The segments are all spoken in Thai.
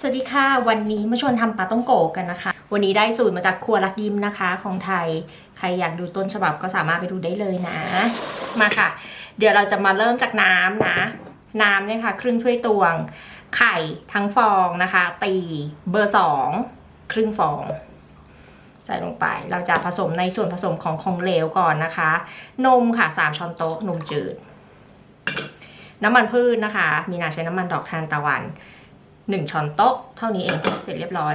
สวัสดีค่ะ วันนี้มาชวนทำปลาต้องโกกันนะคะ วันนี้ได้สูตรมาจากครัวรักยิ้มนะคะของไทย ใครอยากดูต้นฉบับก็สามารถไปดูได้เลยนะ มาค่ะ เดี๋ยวเราจะมาเริ่มจากน้ำนะ น้ำเนี่ยค่ะครึ่งถ้วยตวง ไข่ทั้งฟองนะคะ ตีเบอร์สองครึ่งฟอง ใส่ลงไป เราจะผสมในส่วนผสมของของเหลวก่อนนะคะ นมค่ะ3ช้อนโต๊ะนมจืด น้ำมันพืชนะคะ มีนาใช้น้ำมันดอกทานตะวัน 1ช้อนโต๊ะเท่านี้เองเสร็จเรียบร้อย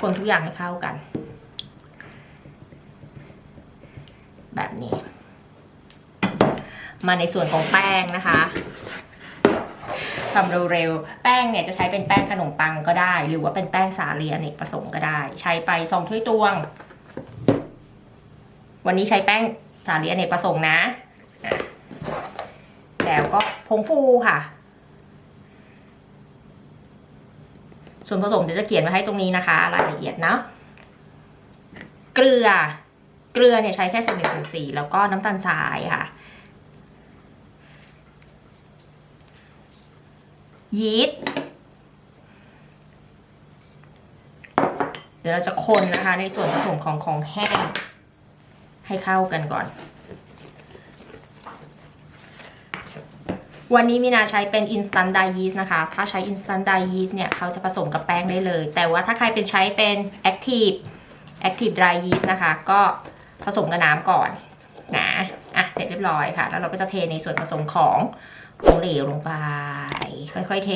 คนทุกอย่างให้เข้ากัน แบบนี้ มาในส่วนของแป้งนะคะทำเร็วๆ แป้งเนี่ยจะใช้เป็นแป้งขนมปังก็ได้ หรือว่าเป็นแป้งสาลีอเนกประสงค์ก็ได้ ใช้ไปสองถ้วยตวง วันนี้ใช้แป้งสาลีอเนกประสงค์นะอะแล้วก็ผงฟูค่ะ ส่วนผสมเดี๋ยวจะเขียนไว้ให้ตรงนี้นะคะ รายละเอียดเนาะเกลือ เกลือเนี่ยใช้แค่ส่วนหนึ่งส่วนสี่แล้วก็น้ำตาลทรายค่ะ ยีสต์เดี๋ยวเราจะคนนะคะในส่วนผสมของของแห้งให้เข้ากันก่อน วันนี้มีนาใช้เป็น instant dry yeast นะคะ ถ้าใช้ instant dry yeast เนี่ยเขาจะผสมกับแป้งได้เลย แต่ว่าถ้าใครเป็นใช้เป็น active active dry yeast นะคะ ก็ผสมกับน้ำก่อนนะอะ เสร็จเรียบร้อยค่ะ แล้วเราก็จะเทในส่วนผสมของของเหลวลงไป ค่อยๆเท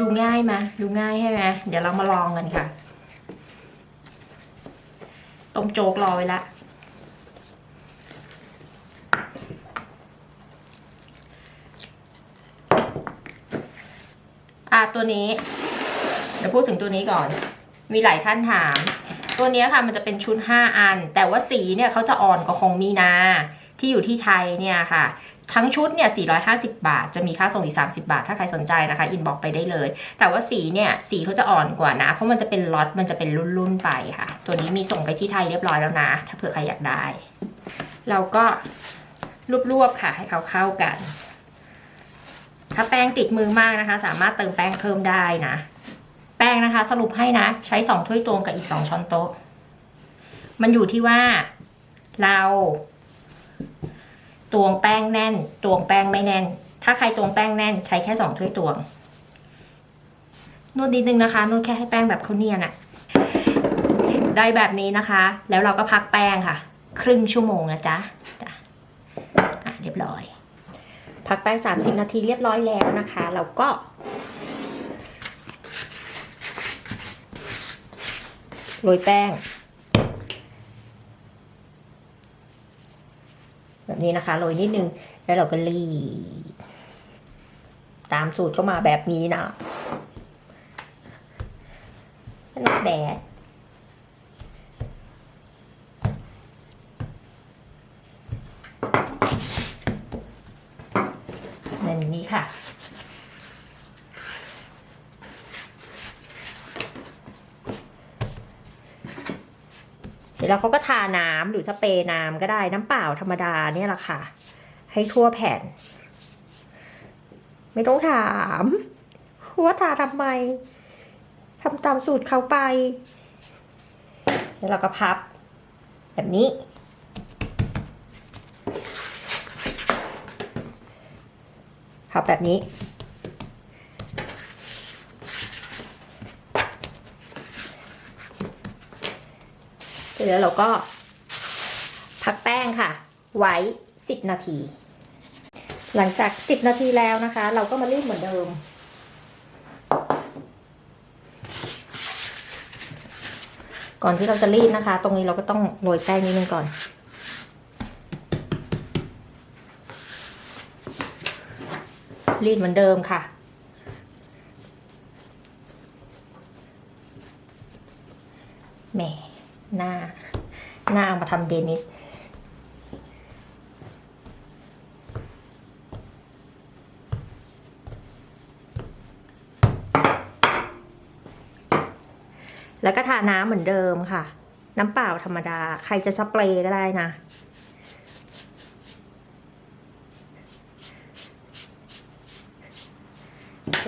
ดูง่ายไหมดูง่ายใช่ไหมเดี๋ยวเรามาลองกันค่ะ ต้มโจ๊กรอไว้ละ อะตัวนี้ เดี๋ยวพูดถึงตัวนี้ก่อน มีหลายท่านถาม ตัวนี้ค่ะมันจะเป็นชุด 5 อัน แต่ว่าสีเนี่ยเขาจะอ่อนกว่าของมีนาที่อยู่ที่ไทยเนี่ยค่ะ ทั้งชุดเนี่ย 450 บาท จะมีค่าส่งอีก 30 บาท ถ้าใครสนใจนะคะ อินบอกไปได้เลย แต่ว่าสีเนี่ย สีเขาจะอ่อนกว่านะ เพราะมันจะเป็นล็อต มันจะเป็นรุ่นๆไปค่ะ ตัวนี้มีส่งไปที่ไทยเรียบร้อยแล้วนะ ถ้าเผื่อใครอยากได้ เราก็รวบๆค่ะ ให้เขาเข้ากัน ถ้าแป้งติดมือมากนะคะ สามารถเติมแป้งเพิ่มได้นะ แป้งนะคะ สรุปให้นะ ใช้สองถ้วยตวงกับอีกสองช้อนโต๊ะ มันอยู่ที่ว่าเราตวงแป้งแน่น ตวงแป้งไม่แน่น ถ้าใครตวงแป้งแน่น ใช้แค่สองถ้วยตวง นวดนิดนึงนะคะ นวดแค่ให้แป้งแบบเขาเนียนอะได้แบบนี้นะคะ แล้วเราก็พักแป้งค่ะ ครึ่งชั่วโมงนะจ๊ะจ้ะอะเรียบร้อย พักแป้ง30นาทีเรียบร้อยแล้วนะคะ เราก็ โรยแป้ง แบบนี้นะคะ โรยนิดนึง แล้วเราก็รีดตามสูตรก็มาแบบนี้นะนักแดด นี้ค่ะ เสร็จแล้วเขาก็ทาน้ำหรือสเปรย์น้ำก็ได้น้ำเปล่าธรรมดาเนี่ยแหละค่ะ ให้ทั่วแผ่น ไม่ต้องถามว่าทาทำไมทำตามสูตรเขาไป แล้วเราก็พับ แบบนี้ พับแบบนี้ เสร็จแล้วเราก็ พักแป้งค่ะ ไว้ 10 นาที หลังจาก 10 นาทีแล้วนะคะ เราก็มารีดเหมือนเดิมก่อนที่เราจะรีดนะคะ ตรงนี้เราก็ต้องโรยแป้งนิดนึงก่อน รีดเหมือนเดิมค่ะ แหมหน้า หน้าเอามาทำเดนิสแล้วก็ทาน้ำเหมือนเดิมค่ะ น้ำเปล่าธรรมดา ใครจะสเปรย์ก็ได้นะ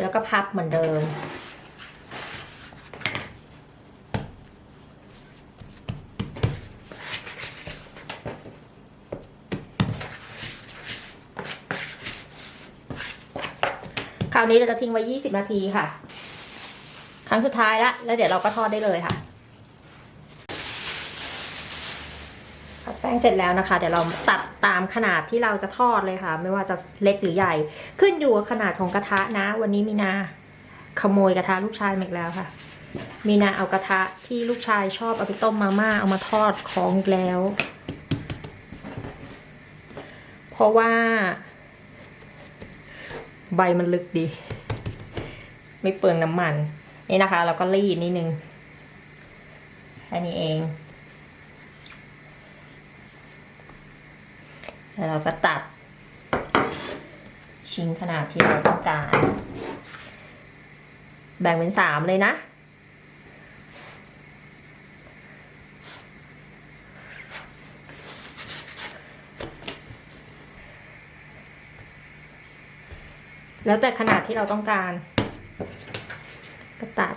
แล้วก็พับเหมือนเดิม คราวนี้เราจะทิ้งไว้ 20 นาทีค่ะ ครั้งสุดท้ายละแล้วเดี๋ยวเราก็ทอดได้เลยค่ะ ผัดแป้งเสร็จแล้วนะคะ เดี๋ยวเราตัดตามขนาดที่เราจะทอดเลยค่ะ ไม่ว่าจะเล็กหรือใหญ่ ขึ้นอยู่กับขนาดของกระทะนะ วันนี้มีนาขโมยกระทะลูกชายมาอีกแล้วค่ะ มีนาเอากระทะที่ลูกชายชอบเอาไปต้มมาม่าเอามาทอดของอีกแล้ว เพราะว่า ใบมันลึกดี ไม่เปลืองน้ำมัน นี่นะคะ เราก็รีดนิดนึงแค่นี้เอง แล้วเราก็ตัด ชิ้นขนาดที่เราต้องการ แบ่งเป็นสามเลยนะ แล้วแต่ขนาดที่เราต้องการ ก็ตัด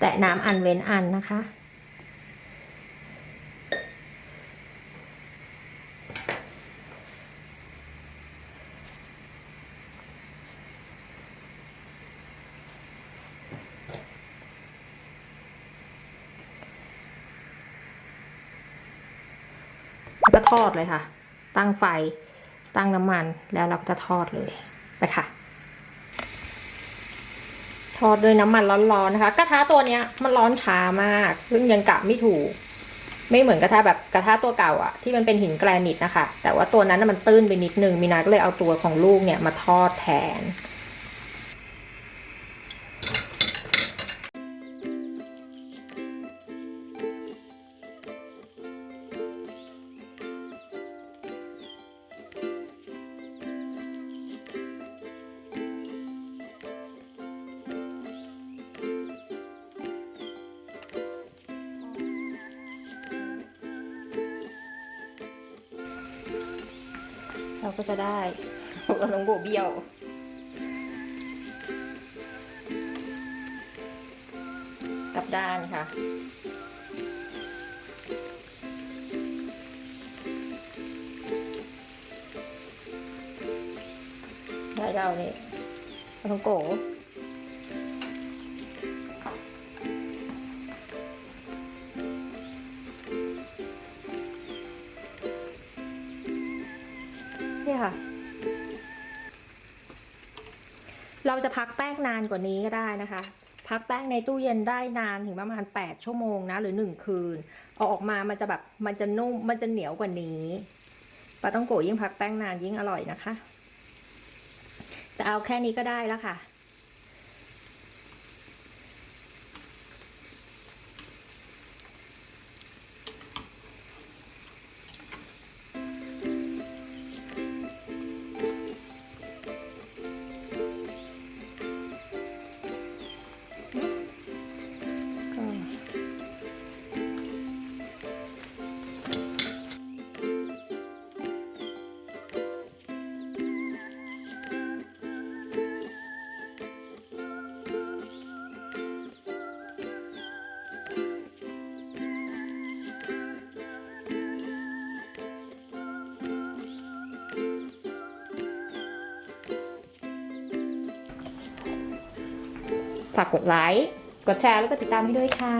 แตะ น้ำอันเว้นอันนะคะแล้วก็ทอดเลยค่ะ ตั้งไฟ ตั้งน้ำมันแล้วเราก็จะทอดเลยไปค่ะ ทอดด้วยน้ำมันร้อนๆนะคะ กระทะตัวเนี้ยมันร้อนช้ามาก ซึ่งยังกะไม่ถูก ไม่เหมือนกระทะแบบกระทะตัวเก่าอะที่มันเป็นหินแกรนิตนะคะ แต่ว่าตัวนั้นมันตื้นไปนิดนึงมีนาก็เลยเอาตัวของลูกเนี่ยมาทอดแทน เราก็จะได้เราน้องโบเบี้ยวกลับด้านค่ะได้เราเนี่ยปลาทองโก จะพักแป้งนานกว่านี้ก็ได้นะคะ พักแป้งในตู้เย็นได้นานถึงประมาณ 8 ชั่วโมงนะ หรือ 1 คืนเอาออกมามันจะแบบมันจะนุ่มมันจะเหนียวกว่านี้ปลาต้องโกยิ่งพักแป้งนานยิ่งอร่อยนะคะ แต่เอาแค่นี้ก็ได้แล้วค่ะ ฝากกดไลค์ กดแชร์แล้วก็ติดตามให้ด้วยค่ะ